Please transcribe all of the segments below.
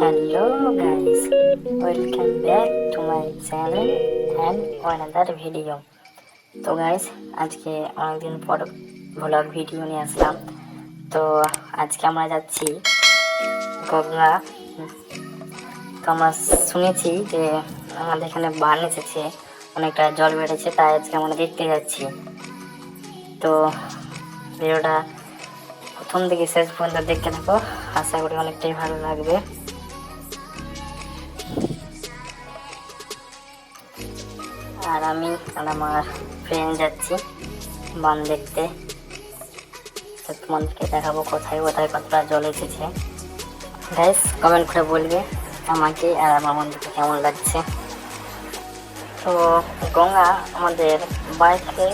Hello guys, welcome back to my channel and another video. তো guys আজকে অনেকদিন পর ভ্লগ ভিডিও নিয়ে আসলাম। তো আজকে আমরা যাচ্ছি গঙ্গা। তো আমরা শুনেছি যে আমাদের এখানে বান এসেছে অনেকটা জল বেড়েছে তাই আজকে আমরা দেখতে যাচ্ছি। তো ভিডিওটা প্রথম থেকে শেষ পর্যন্ত দেখতে থাকো। আশা করি অনেকটাই ভালো লাগবে। আর আমি আর আমার ফ্রেন্ড যাচ্ছি, বান দেখতে। তো তোমাদেরকে দেখাবো কোথায় কোথায় কতটা জল এসেছে। গাইস কমেন্ট করে বলবে আমাকে আর আমার বন্ধুকে কেমন লাগছে। তো গঙ্গা আমাদের বাইকে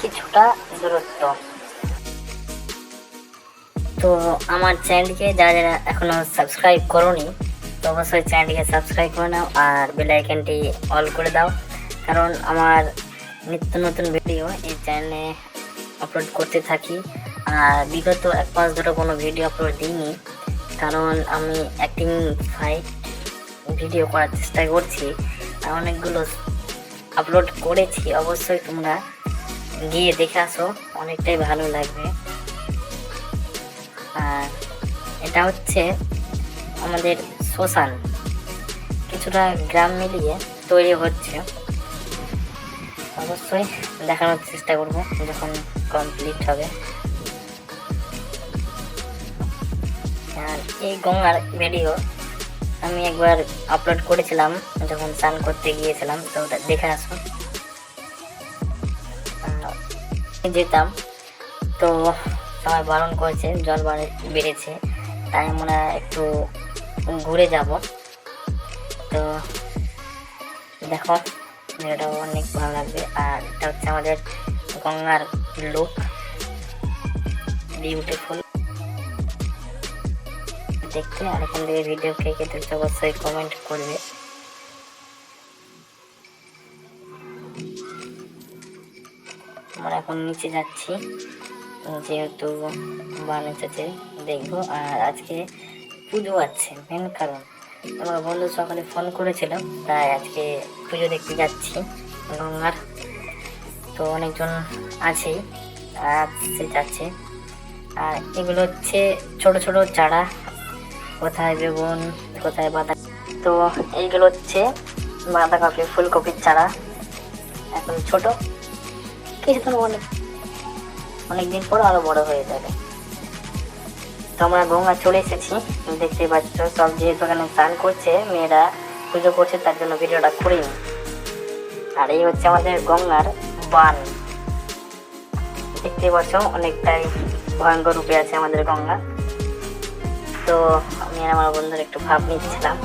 কিছুটা দূরত্ব। তো আমার চ্যানেলকে যারা যারা এখনও সাবস্ক্রাইব করোনি, তো অবশ্যই চ্যানেলটিকে সাবস্ক্রাইব করে নাও আর বেল আইকনটি অল করে দাও। কারণ আমার নিত্য নতুন ভিডিও এই চ্যানেলে আপলোড করতে থাকি। আর বিগত এক মাস ধরে কোনো ভিডিও আপলোড দিইনি। কারণ আমি অ্যাক্টিং ফাইট ভিডিও করার চেষ্টা করছি। অনেকগুলো আপলোড করেছি। অবশ্যই তোমরা গিয়ে দেখে আসো। অনেকটাই ভালো লাগবে। আর এটা হচ্ছে আমাদের শ্মশান। কিছুটা গ্রাম মিলিয়ে তৈরি হচ্ছে। অবশ্যই দেখানোর চেষ্টা করব যখন কমপ্লিট হবে। আর এই গঙ্গার ভিডিও আমি একবার আপলোড করেছিলাম, যখন স্নান করতে গিয়েছিলাম, তো ওটা দেখে আসুন। যেতাম, তো সবাই বারণ করেছে, জল বাড়ে- বেড়েছে, তাই আমরা একটু ঘুরে যাব। তো দেখো এটা অনেক ভালো লাগবে আর এটা হচ্ছে আমাদের গঙ্গার লুক। বিউটিফুল দেখতে আর এখান থেকে ভিডিও কে কে দেখতে অবশ্যই কমেন্ট করবে। আমরা এখন নিচে যাচ্ছি। যেহেতু বানাচ্ছে দেখব। আর আজকে পুজো আছে মেন কারণ। আমার বন্ধু সকালে ফোন করেছিল তাই আজকে পুজো দেখতে যাচ্ছি গঙ্গার। তো অনেকজন আছেই আর সে যাচ্ছে। আর এগুলো হচ্ছে ছোট ছোট চারা, কোথায় বেগুন, কোথায় বাঁধা তো এইগুলো হচ্ছে বাঁধাকপি, ফুলকপির চারা, এখন ছোট। কিছুদিন অনেক অনেকদিন পর আরও বড় হয়ে যাবে। তো আমরা গঙ্গা চলে এসেছি। দেখতে পাচ্ছ, সব যেহেতু এখানে স্নান করছে, মেয়েরা পুজো করছে, তার জন্য ভিডিওটা করিনি। আর এই হচ্ছে আমাদের গঙ্গার বান। দেখতে পাচ্ছ, অনেকটাই ভয়ঙ্কর রূপে আছে আমাদের গঙ্গা। তো আমি আমার বন্ধুর একটু ভাব নিচ্ছিলাম।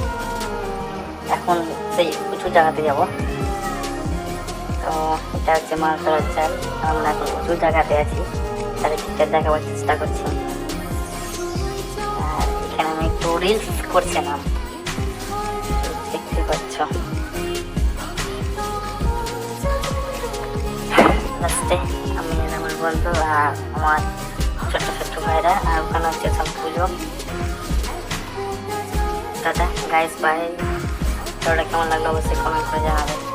এখন সেই উঁচু জায়গাতে যাব। তো এটা হচ্ছে মাছ ধরার চাল। আমরা এখন উঁচু জায়গাতে আছি। তাহলে ঠিকঠাক দেখাবার চেষ্টা করছি। একটু রিলস করছিলাম দেখতে পাচ্ছ। লাস্টে আমি আমার বন্ধু আর আমার ছোট্ট ছোট্ট ভাইরা, আর ওখানে হচ্ছে সব পুজো। টাটা গাইস বাই কেমন লাগল অবশ্যই কমেন্ট করে জানাবেন